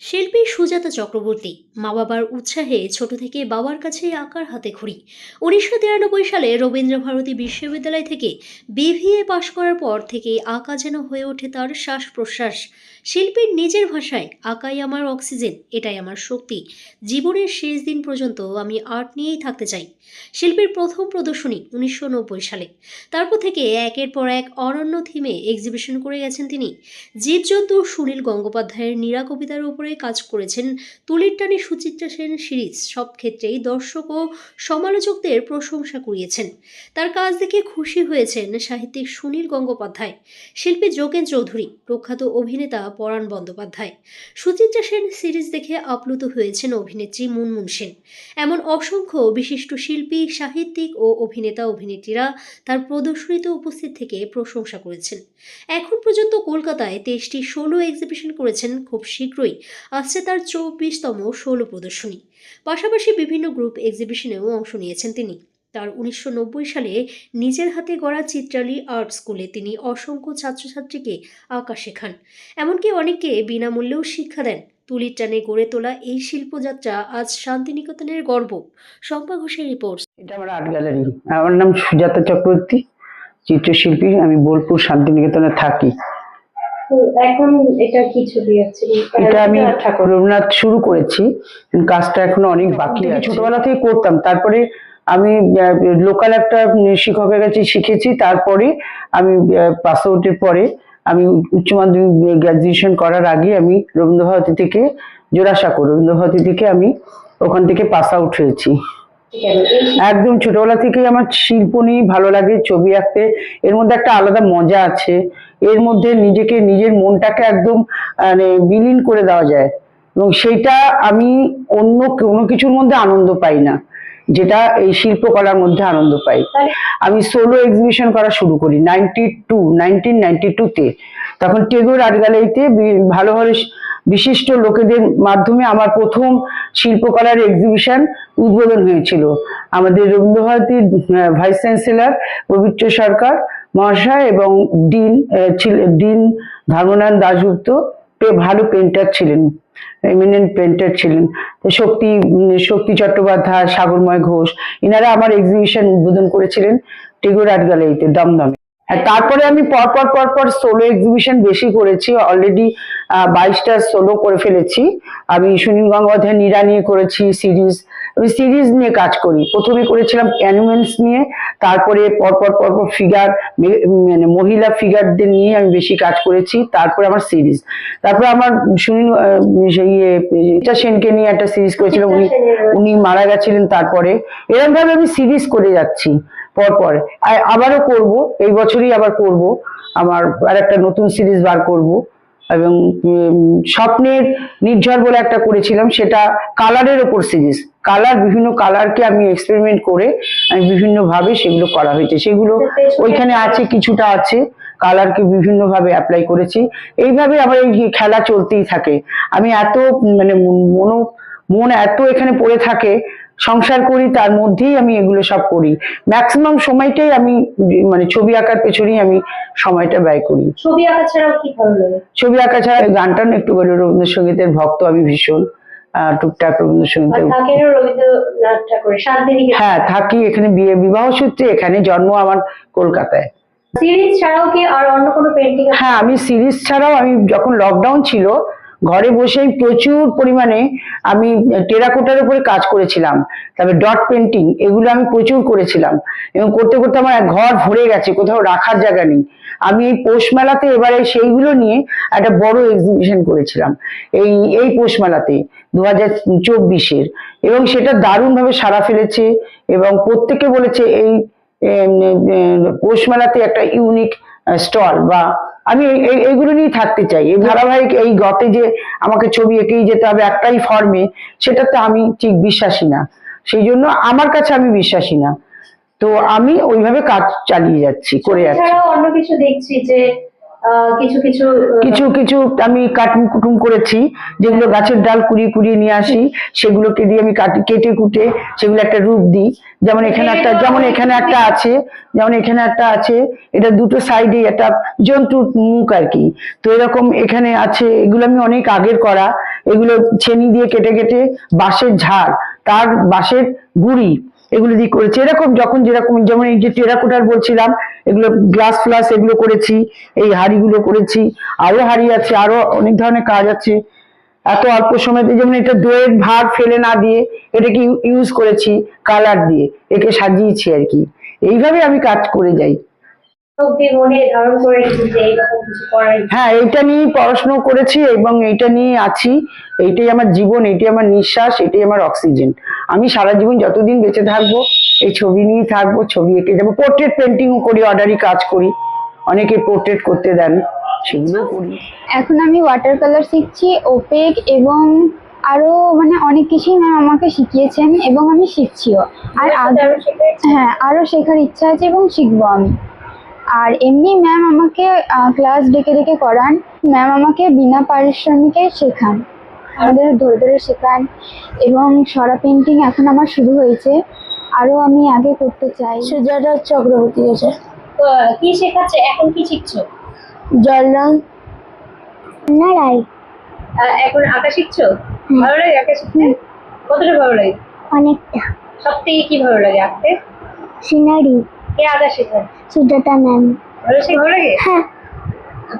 শিল্পী সুজাতা চক্রবর্তী মা বাবার উৎসাহে ছোট থেকে বাবার কাছে আঁকার হাতে খড়ি উনিশশো তিরানব্বই সালে রবীন্দ্র ভারতী বিশ্ববিদ্যালয় থেকে বিভিএ পাশ করার পর থেকে আঁকা যেন হয়ে ওঠে তার শ্বাস প্রশ্বাস শিল্পীর নিজের ভাষায়, আঁকাই আমার অক্সিজেন, এটাই আমার শক্তি। জীবনের শেষ দিন পর্যন্ত আমি আর্ট নিয়েই থাকতে চাই। শিল্পীর প্রথম প্রদর্শনী উনিশশো নব্বই সালে। তারপর থেকে একের পর এক অনন্য থিমে এক্সিবিশন করে গেছেন তিনি। জীবজন্তু সুনীল গঙ্গোপাধ্যায়ের নীরা কবিতার উপরে কাজ করেছেন তুলির টানে, সুচিত্রা সেন সিরিজ সব ক্ষেত্রেই দর্শক ও সমালোচকদের প্রশংসা কুড়িয়েছেন। তার কাজ দেখে খুশি হয়েছেন সাহিত্যিক সুনীল গঙ্গোপাধ্যায়, শিল্পী যোগেন চৌধুরী, প্রখ্যাত অভিনেতা পরাণ বন্দ্যোপাধ্যায়। সুচিত্রা সেন সিরিজ দেখে আপ্লুত হয়েছেন অভিনেত্রী মুনমুন সেন। এমন অসংখ্য বিশিষ্ট শিল্পী, সাহিত্যিক ও অভিনেতা, অভিনেত্রীরা তার প্রদর্শনীতে উপস্থিত থেকে প্রশংসা করেছেন। এখন পর্যন্ত কলকাতায় তেইশটি ষোলো এক্সিবিশন করেছেন খুব শীঘ্রই আসছে তার চব্বিশতম ষোলো প্রদর্শনী। পাশাপাশি বিভিন্ন গ্রুপ এক্সিবিশনেও অংশ নিয়েছেন তিনি। তার উনিশশো নব্বই সালে নিজের হাতে গড়া চিত্রালী আর্ট স্কুলে তিনি অসংখ্য ছাত্রছাত্রীকে আঁকা শেখান। এমনকি অনেককে বিনামূল্যেও শিক্ষা দেন। তুলির টানে গড়ে তোলা এই শিল্পযাত্রা আজ শান্তিনিকেতনের গর্ব। শম্পা ঘোষের রিপোর্ট এটা আমার আর্ট গ্যালারি আমার নাম সুজাতা চক্রবর্তী, চিত্রশিল্পী। আমি বোলপুর শান্তিনিকেতনে থাকি। এখন এটা কি ছবি আছে? এটা আমি ঠাকুর রবীন্দ্রনাথ শুরু করেছি। কাজটা এখনও অনেক বাকি আছে। ছোটবেলা থেকে করতাম। তারপরে আমি লোকাল একটা শিক্ষকের কাছে শিখেছি। তারপরে আমি পাস আউটের পরে আমি উচ্চ মাধ্যমিক গ্রাজুয়েশন করার আগে আমি রবীন্দ্রভারতী থেকে জোড়াসাঁকো রবীন্দ্রভারতী থেকে আমি ওখান থেকে পাস আউট হয়েছি। একদম ছোটবেলা থেকেই আমার শিল্প নিয়ে ভালো লাগে ছবি আঁকতে। এর মধ্যে একটা আলাদা মজা আছে। এর মধ্যে নিজেকে নিজের মনটাকে একদম মানে বিলীন করে দেওয়া যায়। এবং সেটা আমি অন্য কোনো কিছুর মধ্যে আনন্দ পাই না। যেটা এই শিল্পকলার মধ্যে আনন্দ পাই। আমি সোলো এক্সিবিশন করা শুরু করি নাইনটি টু নাইনটিন নাইনটি টুতে তখন টেগোর আর্ট গ্যালারিতে ভালো ভালো বিশিষ্ট লোকেদের মাধ্যমে আমার প্রথম শিল্পকলার এক্সিবিশন উদ্বোধন হয়েছিল। আমাদের রবীন্দ্রভারতীর ভাইস চ্যান্সেলর পবিত্র সরকার, মহাশয় এবং ডিন ডিন ধর্মনারায়ণ দাশগুপ্ত ভালো পেন্টার ছিলেন এমিনেন্ট পেন্টার ছিলেন। শক্তি শক্তি চট্টোপাধ্যায়, সাগরময় ঘোষ এনারা আমার এক্সিবিশন উদ্বোধন করেছিলেন টেগোর আর্ট গ্যালারিতে দমদমে। তারপরে আমি পরপর পরপর সোলো এক্সিবিশন বেশি করেছি অলরেডি বাইশটা সোলো করে ফেলেছি। আমি সুনীল গঙ্গোপাধ্যায় নীরা নিয়ে করেছি সিরিজ আমি সিরিজ নিয়ে কাজ করি। প্রথমে করেছিলাম অ্যানিমেলস নিয়ে তারপরে পরপর পরপর ফিগার মানে মহিলা ফিগারদের নিয়ে আমি বেশি কাজ করেছি তারপরে আমার সিরিজ তারপরে আমার সুনীল সেই এটা সেনকে নিয়ে একটা সিরিজ করেছিলাম উনি উনি মারা গেছিলেন তারপরে। এরকমভাবে আমি সিরিজ করে যাচ্ছি। পরপর আবারও করব, এই বছরই আবার করব। আমার আর একটা নতুন সিরিজ বার করব। এবং স্বপ্নের নির্ঝর বলে একটা করেছিলাম, সেটা কালারের ওপর সিরিজ কালার, বিভিন্ন কালারকে আমি এক্সপেরিমেন্ট করে, আমি বিভিন্ন ভাবে সেগুলো করা হয়েছে। সেগুলো ওইখানে আছে, কিছুটা আছে। কালারকে বিভিন্ন ভাবে অ্যাপ্লাই করেছি। এইভাবে আমার এই খেলা চলতেই থাকে। আমি এত, মন- মনো মন এত এখানে পড়ে থাকে সংসার করি তার মধ্যেই আমি এগুলো সব করি। ম্যাক্সিমাম সময়টাই আমি মানে ছবি আঁকার পেছনেই আমি সময়টা ব্যয় করি। ছবি আঁকা ছাড়াও কি ভালো লাগে? ছবি আঁকা ছাড়া গান টান একটু করে রবীন্দ্রসঙ্গীতের ভক্ত আমি ভীষণ টুকটাক শান্তিনিকেতন? হ্যাঁ থাকি এখানে বিয়ে বিবাহ সূত্রে এখানে জন্ম আমার কলকাতায়। সিরিজ ছাড়াও কি আর অন্য কোনো পেন্টিং হ্যাঁ আমি সিরিজ ছাড়াও আমি যখন লকডাউন ছিল ঘরে বসেই প্রচুর পরিমাণে আমি টেরাকোটার উপরে কাজ করেছিলাম। তারপরে ডট পেন্টিং, এগুলো আমি প্রচুর করেছিলাম। এবং করতে করতে আমার ঘর ভরে গেছে, কোথাও রাখার জায়গা নেই। আমি এই পৌষ মেলাতে এবারে সেইগুলো নিয়ে একটা বড় এক্সিবিশন করেছিলাম। এই এই পৌষ মেলাতে দু হাজার চব্বিশের। এবং সেটা দারুণভাবে সাড়া ফেলেছে এবং প্রত্যেকে বলেছে এই পৌষ মেলাতে একটা ইউনিক স্টল বা আমি এই- এই- এইগুলো নিয়ে থাকতে চাই। এই ধারাবাহিক, এই গতে যে আমাকে ছবি এঁকেই যেতে হবে একটাই ফর্মে সেটাতে আমি ঠিক বিশ্বাসী না। সেই জন্য আমার কাছে আমি বিশ্বাসী না। তো আমি ওইভাবে কাজ চালিয়ে যাচ্ছি, করে যাচ্ছি। অন্য কিছু দেখছি যে কিছু কিছু কিছু কিছু আমি কাটুম কুটুম করেছি যেগুলো গাছের ডাল কুড়িয়ে কুড়িয়ে নিয়ে আসি সেগুলোকে দিয়ে আমি কাটি কেটে কুটে সেগুলো একটা রূপ দিই। যেমন এখানে একটা যেমন এখানে একটা আছে যেমন এখানে একটা আছে এটা দুটো সাইডে একটা জন্তুর মুখ আর কি। তো এরকম এখানে আছে এগুলো আমি অনেক আগের করা এগুলো ছেনি দিয়ে কেটে কেটে বাঁশের ঝাড় তার বাঁশের গুড়ি এগুলো দিয়ে করেছি। এরকম যখন যেরকম, যেমন এই যে টেরাকোটার বলছিলাম, এগুলো গ্লাস ফ্লাস এগুলো করেছি, এই হাড়িগুলো করেছি, আরও হাড়ি আছে, আরও অনেক ধরনের কাজ আছে। এত অল্প সময়তে যেমন এটা দইয়ের ভার ফেলে না দিয়ে এটাকে ইউজ করেছি কালার দিয়ে, একে সাজিয়েছি আর কি। এইভাবে আমি কাজ করে যাই। হ্যাঁ এইটা নিয়ে পড়াশোনা করেছি এবং এইটা নিয়ে আছি। এইটাই আমার জীবন এইটাই আমার নিঃশ্বাস এটাই আমার অক্সিজেন। আমি সারা জীবন যতদিন বেঁচে থাকব এই ছবি নিয়েই থাকব ছবি এঁকে যাব। পোর্ট্রেট পেন্টিংও করি অর্ডারি কাজ করি। অনেকে পোর্ট্রেট করতে দেন সেগুলোও করি। এখন আমি ওয়াটার কালার শিখছি ওপেক এবং আরও মানে অনেক কিছুই ম্যাম আমাকে শিখিয়েছেন এবং আমি শিখছিও। আর? হ্যাঁ আরও শেখার ইচ্ছা আছে এবং শিখব আমি। আর এমনি ম্যাম আমাকে ক্লাস ডেকে ডেকে করান। ম্যাম আমাকে বিনা পারিশ্রমিকে শেখান। আমাদের ধরে ধরে শেখান। এবং সরা পেন্টিং এখন আমার শুরু হয়েছে। আরও আমি আগে করতে চাই। সুজাতা চক্রবর্তী আছে। কি শেখাচ্ছে? এখন কি শিখছো? জল রং না রাই এখন আঁকা শিখছো? ভালো লাগে আঁকা শিখতে? কতটা ভালো লাগে? অনেকটা। সব থেকে কি ভালো লাগে আঁকতে? সিনারি। কে আঁকা শেখায় ম্যাম ভালো শেখ হ্যাঁ।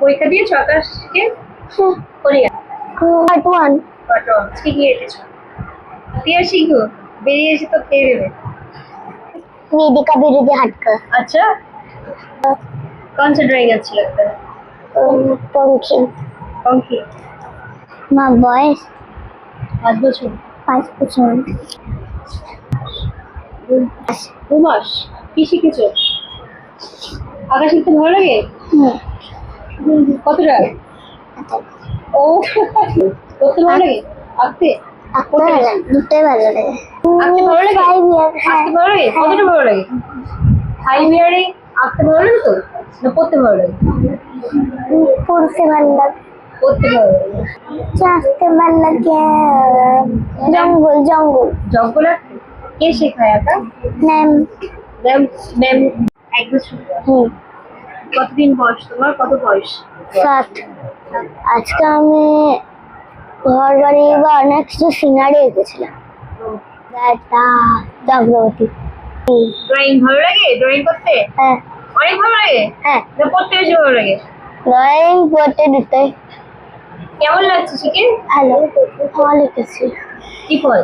পরীক্ষা দিয়েছ আকাশকে হ্যাঁ। কোরিয়া। পার্ট ওয়ান ওয়ান ঠিকই এঁকেছো প্রিয়া শিখু বেরিয়ে এসে তো খেয়ে নেবে। निधि विरुद्ध हटकर अच्छा कौन सा ड्राइंग अच्छा लगता है पंखी पंखी माय वॉइस पाँच बच्चों पाँच बच्चों কি শিখেছো? আঁকা শিখতে ভালো লাগে? কতটা? ও করতে ভালো লাগে? আঁকতে? দুটোই ভালো লাগে আঁকতে ভালো লাগে? আঁকতে ভালো লাগে? কতটা ভালো লাগে? ফাইভ ইয়ারে আঁকতে ভালো লাগে তো? না পড়তে ভালো লাগে? পড়তে ভালো লাগে। পড়তে ভালো লাগে? চাষতে ভালো লাগে। জঙ্গল জঙ্গল। জঙ্গল কে শেখায় আঁকা? ম্যাম। ম্যাম এক বছর হুম। কতদিন বয়স তোমার? কত বয়স? সাত। আজকে আমি ঘর বাড়ি বা অনেক কিছু সিনারি এঁকেছিলাম চক্রবর্তী ড্রয়িং ভালো লাগে? ড্রয়িং করতে? হ্যাঁ। অনেক ভালো লাগে? হ্যাঁ। পড়তে বেশি ভালো লাগে? ড্রয়িং দুটোই। কেমন লাগছে শিখে ভালো। ভালো লিখেছি কি ফল?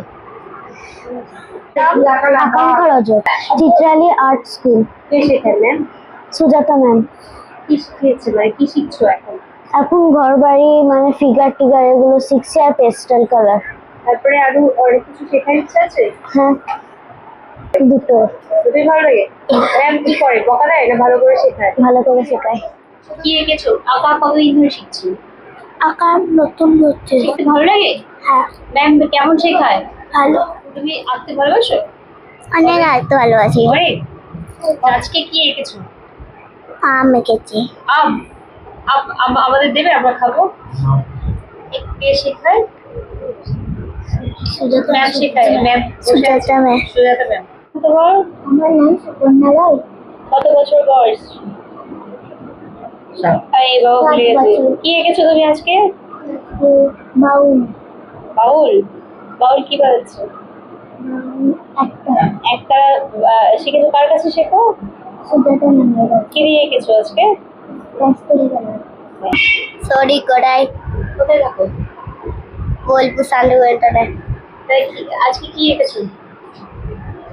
Akanksha Rajak Chitrali art school. Sujata ma'am মানে কি শিখছো এখন? এখন ঘর বাড়ি মানে ফিগার টিগার এগুলো শিখছি আর পেস্টাল কালার তারপরে আরও অনেক কিছু শেখার ইচ্ছা আছে? হ্যাঁ। দুটো। দুটোই ভালো লাগে? ম্যাম কি করে বকা দেয় না ভালো করে শেখায়? ভালো করে শেখায়। কি এঁকেছো? আঁকা কতদিন ধরে শিখছো? আঁকা নতুন হচ্ছে ভালো লাগে? হ্যাঁ। ম্যাম কেমন শেখায়? ভালো। তুমি আঁকতে ভালোবাসো? অনেক আঁকতে ভালোবাসি। অনেক? আজকে কি এঁকেছো? আম এঁকেছি। আম? আম- আম- আমাদের দেবে আমরা খাব। কে শেখায়? সুজাতা ম্যাম শেখায় ma'am Sujata ma'am. Sujata ma'am. তোমার আমার নাম সুকন্যা রায়। কত বছর বয়স? এই বাবু ভুলে গেছে। কি এঁকেছো তুমি আজকে? বাউল। বাউল? বাউল কি বাজাচ্ছো? একটা শিখেছো কার কাছে শেখো? কি দিয়ে এঁকেছো আজকে? সরি করাই কোথায় দেখো বোলপুর এন্টারে আজকে কি এঁকেছো?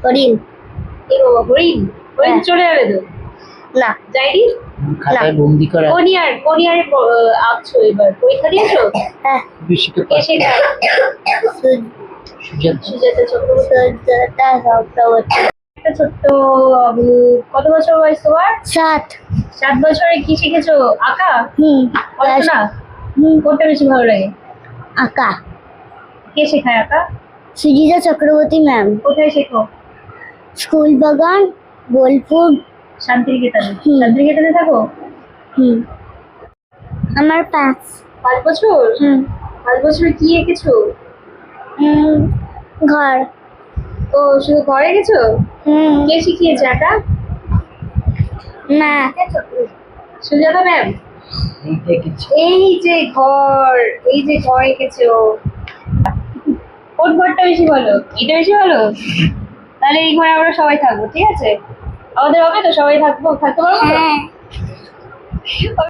হরিণ। এই বাবা হরিণ? হরিণ হ্যাঁ। চলে যাবে তো? না। যাইনি খাতায় বন্দি করা। কোন ইয়ার কোন ইয়ারে আঁকছো এবার? পরীক্ষা দিয়েছ? হ্যাঁ। কে সুজাতা সুজাতা চক্রবর্তী একটা ছোট্ট কত বছর বয়স তোমার? সাত। সাত বছরে কি শিখেছো? আঁকা? হুম। পড়াশোনা? হুম। কোনটা বেশি ভালো লাগে? আঁকা। কে শেখায় আঁকা? সুজিতা চক্রবর্তী ম্যাম। কোথায় শেখো? স্কুল বাগান বোলপুর। শান্তিনিকেতনে। হুম। শান্তিনিকেতনে থাকো? হুম। আমার পাঁচ। পাঁচ বছর? হুম। পাঁচ বছরে কি এঁকেছো? ঘর। ও শুধু ঘরে গেছো? হুম। কে শিখিয়েছে আঁকা না। সুজাতা ম্যাম? এই যে ঘর এই যে ঘর এঁকেছো কোন ঘরটা বেশি ভালো? এটা বেশি ভালো? তাহলে এই ঘরে আমরা সবাই থাকব ঠিক আছে? আমাদের হবে তো সবাই থাকব? থাকতে পারব?